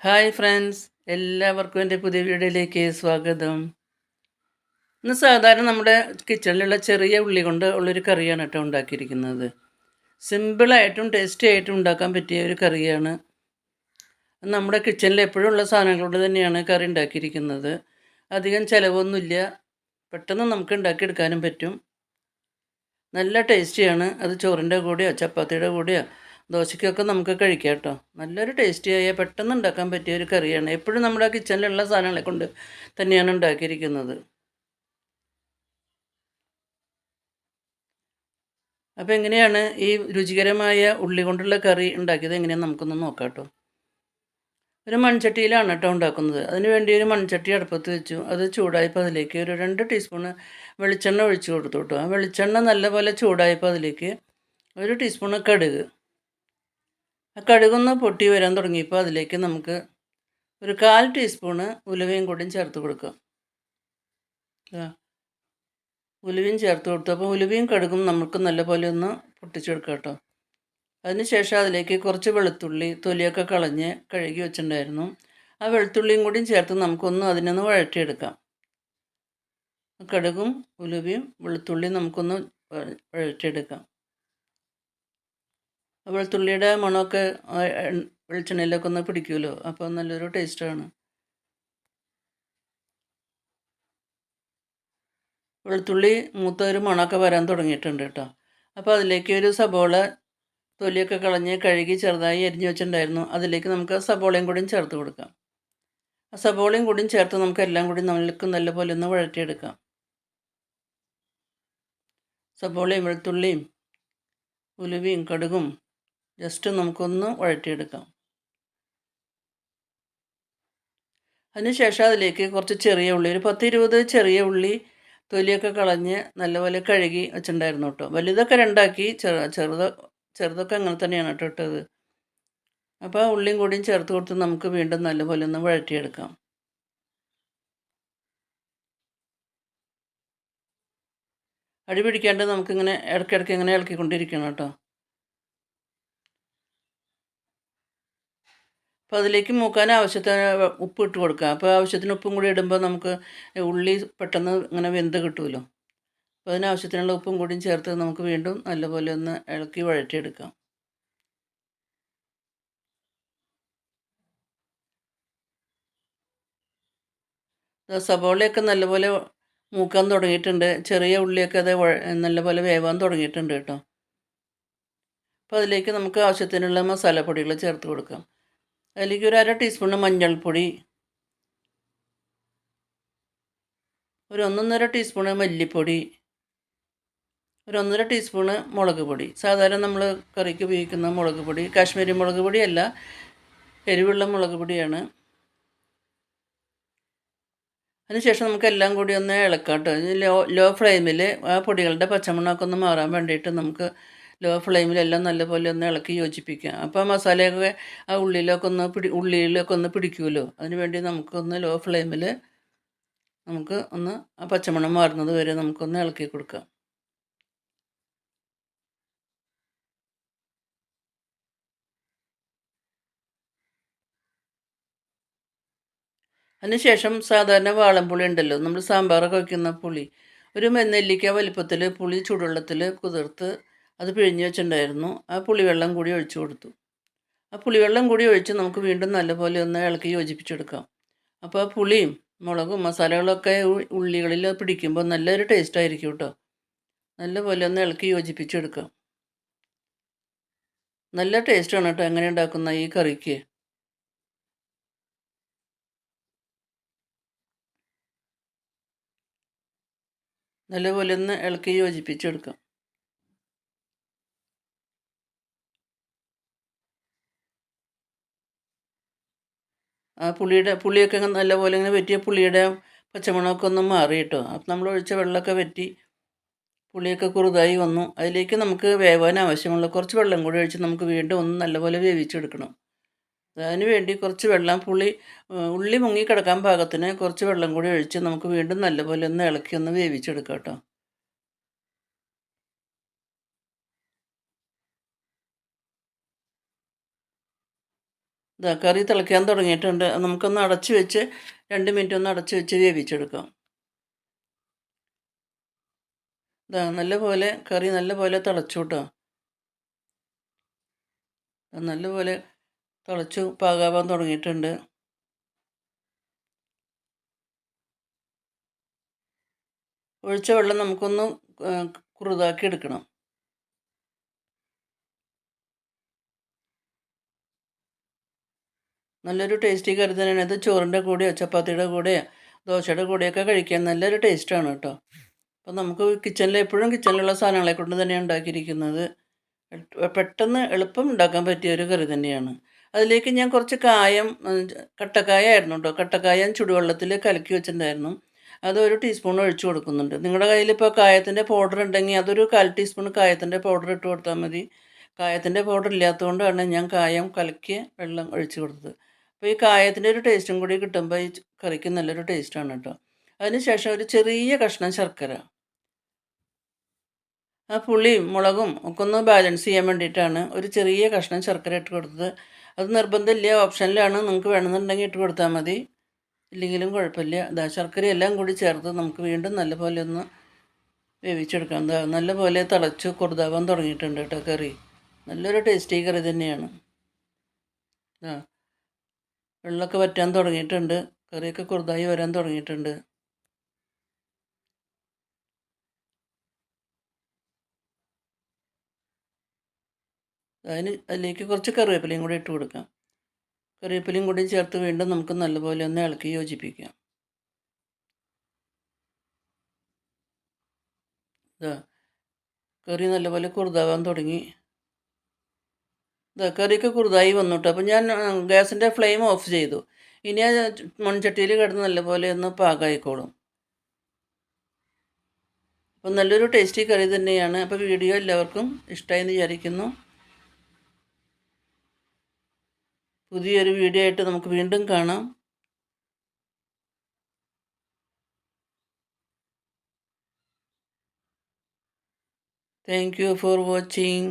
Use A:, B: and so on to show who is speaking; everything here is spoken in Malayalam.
A: ഹായ് ഫ്രണ്ട്സ് എല്ലാവർക്കും എന്റെ പുതിയ വീഡിയോയിലേക്ക് സ്വാഗതം. ഇന്ന് സാധാരണ നമ്മുടെ കിച്ചണിലുള്ള ചെറിയ ഉള്ളി കൊണ്ട് ഉള്ളൊരു കറിയാണ് കേട്ടോ ഉണ്ടാക്കിയിരിക്കുന്നത്. സിമ്പിളായിട്ടും ടേസ്റ്റി ആയിട്ടും ഉണ്ടാക്കാൻ പറ്റിയ ഒരു കറിയാണ്. നമ്മുടെ കിച്ചണിൽ എപ്പോഴും ഉള്ള സാധനങ്ങൾ കൊണ്ട് തന്നെയാണ് കറി ഉണ്ടാക്കിയിരിക്കുന്നത്. അധികം ചിലവൊന്നുമില്ല. പെട്ടെന്ന് നമുക്ക് ഉണ്ടാക്കിയെടുക്കാനും പറ്റും. നല്ല ടേസ്റ്റിയാണ് അത് ചോറിന്റെ കൂടെയോ ചപ്പാത്തിയുടെ കൂടെയോ ദോശയ്ക്കൊക്കെ നമുക്ക് കഴിക്കാം കേട്ടോ. നല്ലൊരു ടേസ്റ്റിയായ പെട്ടെന്ന് ഉണ്ടാക്കാൻ പറ്റിയ ഒരു കറിയാണ്. എപ്പോഴും നമ്മുടെ കിച്ചണിലുള്ള സാധനങ്ങളെ കൊണ്ട് തന്നെയാണ് ഉണ്ടാക്കിയിരിക്കുന്നത്. അപ്പോൾ എങ്ങനെയാണ് ഈ രുചികരമായ ഉള്ളി കൊണ്ടുള്ള കറി ഉണ്ടാക്കിയത്? എങ്ങനെയാണ് നമുക്കൊന്ന് നോക്കാം കേട്ടോ. ഒരു മൺചട്ടിയിലാണ് കേട്ടോ ഉണ്ടാക്കുന്നത്. അതിന് വേണ്ടി ഒരു മൺചട്ടി അടുപ്പത്ത് വെച്ചു. അത് ചൂടായപ്പോൾ അതിലേക്ക് ഒരു രണ്ട് ടീസ്പൂണ് വെളിച്ചെണ്ണ ഒഴിച്ചു കൊടുത്തു കേട്ടോ. ആ വെളിച്ചെണ്ണ നല്ലപോലെ ചൂടായപ്പോൾ അതിലേക്ക് ഒരു ടീസ്പൂണ് കടുക്. കടുകൊന്ന് പൊട്ടി വരാൻ തുടങ്ങിയപ്പോൾ അതിലേക്ക് നമുക്ക് ഒരു കാൽ ടീസ്പൂണ് ഉലുവയും കൂടി ചേർത്ത് കൊടുക്കാം. ഉലുവയും ചേർത്ത് കൊടുത്തു. അപ്പോൾ ഉലുവയും കടുകും നമുക്ക് നല്ലപോലെ ഒന്ന് പൊട്ടിച്ചെടുക്കാം കേട്ടോ. അതിനുശേഷം അതിലേക്ക് കുറച്ച് വെളുത്തുള്ളി തൊലിയൊക്കെ കളഞ്ഞ് കഴുകി വെച്ചിട്ടുണ്ടായിരുന്നു. ആ വെളുത്തുള്ളിയും കൂടിയും ചേർത്ത് നമുക്കൊന്ന് അതിനൊന്ന് വഴറ്റിയെടുക്കാം. കടുകും ഉലുവയും വെളുത്തുള്ളിയും നമുക്കൊന്ന് വഴറ്റിയെടുക്കാം. വെളുത്തുള്ളിയുടെ മണമൊക്കെ വെളിച്ചെണ്ണയിലൊക്കെ ഒന്ന് പിടിക്കുമല്ലോ? അപ്പോൾ നല്ലൊരു ടേസ്റ്റാണ് വെളുത്തുള്ളി മൂത്ത ഒരു മണമൊക്കെ വരാൻ തുടങ്ങിയിട്ടുണ്ട് കേട്ടോ. അപ്പോൾ അതിലേക്ക് ഒരു സബോള തൊലിയൊക്കെ കളഞ്ഞ് കഴുകി ചെറുതായി അരിഞ്ഞു വെച്ചിട്ടുണ്ടായിരുന്നു. അതിലേക്ക് നമുക്ക് സബോളയും കൂടിയും ചേർത്ത് കൊടുക്കാം. ആ സബോളയും കൂടിയും ചേർത്ത് നമുക്ക് എല്ലാം കൂടി നമ്മൾക്ക് നല്ലപോലെ ഒന്ന് വഴറ്റിയെടുക്കാം. സബോളയും വെളുത്തുള്ളിയും ഉലുവയും കടുകും ജസ്റ്റ് നമുക്കൊന്ന് വഴറ്റിയെടുക്കാം. അതിനുശേഷം അതിലേക്ക് കുറച്ച് ചെറിയ ഉള്ളി ഒരു പത്ത് ഇരുപത് ചെറിയ ഉള്ളി തൊലിയൊക്കെ കളഞ്ഞ് നല്ലപോലെ കഴുകി വെച്ചിട്ടുണ്ടായിരുന്നു കേട്ടോ. വലുതൊക്കെ രണ്ടാക്കി ചെറു ചെറുത് ചെറുതൊക്കെ അങ്ങനെ തന്നെയാണ് കേട്ടോ ഇട്ടത്. അപ്പോൾ ഉള്ളിയും കൂടിയും ചേർത്ത് കൊടുത്ത് നമുക്ക് വീണ്ടും നല്ലപോലെ ഒന്ന് വഴറ്റിയെടുക്കാം. അടി പിടിക്കാണ്ട് നമുക്കിങ്ങനെ ഇടയ്ക്കിടയ്ക്ക് ഇങ്ങനെ ഇളക്കിക്കൊണ്ടിരിക്കണം കേട്ടോ. അപ്പോൾ അതിലേക്ക് മൂക്കാൻ ആവശ്യത്തിന് ഉപ്പ് ഇട്ട് കൊടുക്കുക. അപ്പോൾ ആവശ്യത്തിന് ഉപ്പും കൂടി ഇടുമ്പോൾ നമുക്ക് ഉള്ളി പെട്ടെന്ന് ഇങ്ങനെ വെന്ത് കിട്ടുമല്ലോ അപ്പോൾ അതിനാവശ്യത്തിനുള്ള ഉപ്പും കൂടിയും ചേർത്ത് നമുക്ക് വീണ്ടും നല്ലപോലെ ഒന്ന് ഇളക്കി വഴറ്റിയെടുക്കാം. സബോളയൊക്കെ നല്ലപോലെ മൂക്കാൻ തുടങ്ങിയിട്ടുണ്ട്. ചെറിയ ഉള്ളിയൊക്കെ അത് നല്ലപോലെ വേവാൻ തുടങ്ങിയിട്ടുണ്ട് കേട്ടോ. അപ്പോൾ അതിലേക്ക് നമുക്ക് ആവശ്യത്തിനുള്ള മസാലപ്പൊടികൾ ചേർത്ത് കൊടുക്കാം. അതിലേക്ക് ഒരു അര ടീസ്പൂണ് മഞ്ഞൾപ്പൊടി. ഒരു ഒന്നൊന്നര ടീസ്പൂണ് മല്ലിപ്പൊടി. ഒരു ഒന്നര ടീസ്പൂണ് മുളക് പൊടി. സാധാരണ നമ്മൾ കറിക്ക് ഉപയോഗിക്കുന്ന മുളക് പൊടി കാശ്മീരി മുളക് പൊടിയല്ല എരിവുള്ള മുളക് പൊടിയാണ്. അതിനുശേഷം നമുക്കെല്ലാം കൂടി ഒന്ന് ഇളക്കാം കേട്ടോ. ലോ ലോ ഫ്ലെയിമിൽ ആ പൊടികളുടെ പച്ചമണ്ണൊക്കെ ഒന്ന് മാറാൻ വേണ്ടിയിട്ട് നമുക്ക് ലോ ഫ്ലെയിമിലെല്ലാം നല്ലപോലെ ഒന്ന് ഇളക്കി യോജിപ്പിക്കുക. അപ്പോൾ മസാലയൊക്കെ ആ ഉള്ളിലൊക്കെ ഒന്ന് പിടി ഉള്ളിയിലൊക്കെ ഒന്ന് പിടിക്കുമല്ലോ. അതിന് വേണ്ടി നമുക്കൊന്ന് ലോ ഫ്ലെയിമിൽ നമുക്ക് ഒന്ന് ആ പച്ചമണം മാറുന്നത് വരെ നമുക്കൊന്ന് ഇളക്കി കൊടുക്കാം. അതിനുശേഷം സാധാരണ വാളംപുളി ഉണ്ടല്ലോ. നമ്മൾ സാമ്പാറൊക്കെ വയ്ക്കുന്ന പുളി. ഒരു നെല്ലിക്ക വലിപ്പത്തിൽ പുളി ചൂടുവെള്ളത്തിൽ കുതിർത്ത് അത് പിഴിഞ്ഞ് വെച്ചിട്ടുണ്ടായിരുന്നു. ആ പുളിവെള്ളം കൂടി ഒഴിച്ചു കൊടുത്തു. ആ പുളിവെള്ളം കൂടി ഒഴിച്ച് നമുക്ക് വീണ്ടും നല്ലപോലെ ഒന്ന് ഇളക്കി യോജിപ്പിച്ചെടുക്കാം. അപ്പോൾ ആ പുളിയും മുളകും മസാലകളൊക്കെ ഉള്ളികളിൽ പിടിക്കുമ്പോൾ നല്ലൊരു ടേസ്റ്റ് ആയിരിക്കും കേട്ടോ നല്ലപോലെ ഒന്ന് ഇളക്കി യോജിപ്പിച്ചെടുക്കാം. നല്ല ടേസ്റ്റാണ് കേട്ടോ എങ്ങനെ ഉണ്ടാക്കുന്ന ഈ കറിക്ക്. നല്ലപോലെ ഒന്ന് ഇളക്കി യോജിപ്പിച്ചെടുക്കാം. പുളിയുടെ പുളിയൊക്കെ നല്ലപോലെ ഇങ്ങനെ വെറ്റിയ പുളിയുടെ പച്ചമണമൊക്കെ ഒന്ന് മാറി കേട്ടോ. അപ്പം നമ്മൾ ഒഴിച്ച വെള്ളമൊക്കെ വെറ്റി പുളിയൊക്കെ കുറുതായി വന്നു. അതിലേക്ക് നമുക്ക് വേവാൻ ആവശ്യമുള്ള കുറച്ച് വെള്ളം കൂടി ഒഴിച്ച് നമുക്ക് വീണ്ടും ഒന്ന് നല്ലപോലെ വേവിച്ചെടുക്കണം. അതിന് വേണ്ടി കുറച്ച് വെള്ളം പുളി ഉള്ളി മുങ്ങി കിടക്കാൻ പാകത്തിന് കുറച്ച് വെള്ളം കൂടി ഒഴിച്ച് നമുക്ക് വീണ്ടും നല്ലപോലെ ഒന്ന് ഇളക്കി ഒന്ന് വേവിച്ചെടുക്കാം കേട്ടോ. ഇതാ കറി തിളയ്ക്കാൻ തുടങ്ങിയിട്ടുണ്ട്. നമുക്കൊന്ന് അടച്ച് വെച്ച് രണ്ട് മിനിറ്റ് ഒന്ന് അടച്ച് വെച്ച് വേവിച്ചെടുക്കാം. ഇതാ നല്ലപോലെ കറി നല്ലപോലെ തിളച്ചു കേട്ടോ. നല്ലപോലെ തിളച്ചു പാകാവാൻ തുടങ്ങിയിട്ടുണ്ട്. ഒഴിച്ച വെള്ളം നമുക്കൊന്ന് കുറുതാക്കി എടുക്കണം. നല്ലൊരു ടേസ്റ്റി കറി തന്നെയാണ്. ഇത് ചോറിന്റെ കൂടെയോ ചപ്പാത്തിയുടെ കൂടെയോ ദോശയുടെ കൂടെയൊക്കെ കഴിക്കാൻ നല്ലൊരു ടേസ്റ്റാണ് കേട്ടോ. അപ്പോൾ നമുക്ക് കിച്ചണിൽ എപ്പോഴും കിച്ചണിലുള്ള സാധനങ്ങളെ കൊണ്ട് തന്നെയാണ് ഉണ്ടാക്കിയിരിക്കുന്നത്. പെട്ടെന്ന് എളുപ്പം ഉണ്ടാക്കാൻ പറ്റിയ ഒരു കറി തന്നെയാണ്. അതിലേക്ക് ഞാൻ കുറച്ച് കായം കട്ടക്കായ ആയിരുന്നു കേട്ടോ. കട്ടക്കായം ചുടുവെള്ളത്തിൽ കലക്കി വെച്ചിട്ടുണ്ടായിരുന്നു. അത് ഒരു ടീസ്പൂൺ ഒഴിച്ചു കൊടുക്കുന്നുണ്ട്. നിങ്ങളുടെ കയ്യിൽ ഇപ്പോൾ കായത്തിന്റെ പൗഡർ ഉണ്ടെങ്കിൽ അതൊരു കാൽ ടീസ്പൂൺ കായത്തിന്റെ പൗഡർ ഇട്ട് കൊടുത്താൽ മതി. കായത്തിന്റെ പൗഡർ ഇല്ലാത്തതുകൊണ്ടാണ് ഞാൻ കായം കലക്കി വെള്ളം ഒഴിച്ചു കൊടുത്തത്. അപ്പോൾ ഈ കായത്തിന്റെ ഒരു ടേസ്റ്റും കൂടി കിട്ടുമ്പോൾ ഈ കറിക്ക് നല്ലൊരു ടേസ്റ്റാണ് കേട്ടോ അതിനുശേഷം ഒരു ചെറിയ കഷ്ണം ശർക്കര. ആ പുളിയും മുളകും ഒക്കെ ഒന്ന് ബാലൻസ് ചെയ്യാൻ വേണ്ടിയിട്ടാണ് ഒരു ചെറിയ കഷ്ണം ശർക്കര ഇട്ട് കൊടുത്തത്. അത് നിർബന്ധമില്ല ഓപ്ഷനിലാണ് നിങ്ങൾക്ക് വേണമെന്നുണ്ടെങ്കിൽ ഇട്ട് കൊടുത്താൽ മതി. ഇല്ലെങ്കിലും കുഴപ്പമില്ല. ഇതാ ശർക്കര എല്ലാം കൂടി ചേർത്ത് നമുക്ക് വീണ്ടും നല്ലപോലെ ഒന്ന് വേവിച്ചെടുക്കാം. എന്താ നല്ലപോലെ തിളച്ച് കുറുതാവാൻ തുടങ്ങിയിട്ടുണ്ട് കേട്ടോ കറി. നല്ലൊരു ടേസ്റ്റി കറി തന്നെയാണ്. ആ വെള്ളമൊക്കെ വറ്റാൻ തുടങ്ങിയിട്ടുണ്ട്. കറിയൊക്കെ കുറുതായി വരാൻ തുടങ്ങിയിട്ടുണ്ട്. അതിന് അതിലേക്ക് കുറച്ച് കറിവേപ്പിലയും കൂടി ഇട്ട് കൊടുക്കാം. കറിവേപ്പിലയും കൂടി ചേർത്ത് വീണ്ടും നമുക്ക് നല്ലപോലെ ഒന്ന് ഇളക്കി യോജിപ്പിക്കാം. കറി നല്ലപോലെ കുറുതാവാൻ തുടങ്ങി. കറിയൊക്കെ കുറുതായി വന്നുട്ടോ. അപ്പോൾ ഞാൻ ഗ്യാസിന്റെ ഫ്ലെയിം ഓഫ് ചെയ്തു. ഇനി ആ മൺചട്ടിയിൽ കിടന്ന് നല്ലപോലെ ഒന്ന് പാകമായിക്കോളും അപ്പോൾ നല്ലൊരു ടേസ്റ്റി കറി തന്നെയാണ്. അപ്പോൾ വീഡിയോ എല്ലാവർക്കും ഇഷ്ടമായി എന്ന് വിചാരിക്കുന്നു. പുതിയൊരു വീഡിയോ ആയിട്ട് നമുക്ക് വീണ്ടും കാണാം. Thank you for watching